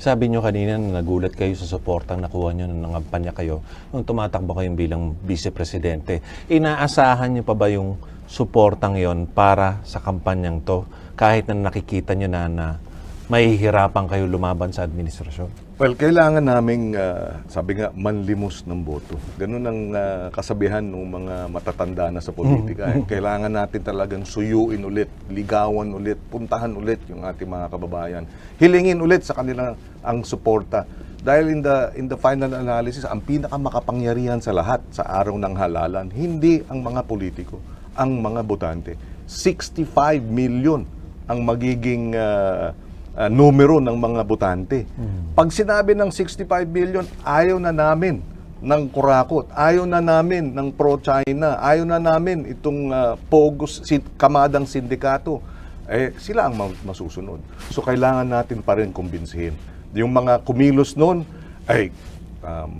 Sabi nyo kanina na nagulat kayo sa suportang nakuha nyo nung nangampanya kayo nung tumatakbo kayong bilang vice-presidente. Inaasahan nyo pa ba yung suportang yon para sa kampanyang to kahit na nakikita nyo na na mahihirapan kayo lumaban sa administrasyon? Well, kailangan naming, ah, sabi nga, manlimos ng boto. Ganun ang ah, kasabihan ng mga matatanda na sa politika. eh. Kailangan natin talagang suyuin ulit, ligawan ulit, puntahan ulit yung ating mga kababayan. Hilingin ulit sa kanila ang suporta. Dahil in the, in the final analysis, ang pinakamakapangyarihan sa lahat sa araw ng halalan, hindi ang mga politiko, ang mga botante. 65 million ang magiging ah, ah, numero ng mga botante. Pag sinabi ng 65 million, ayaw na namin ng kurakot, ayaw na namin ng pro-China, ayaw na namin itong ah, pogos, si, kamadang sindikato, eh, sila ang ma- masusunod. So kailangan natin pa rin kumbinsihin. Yung mga kumilos noon, ay um,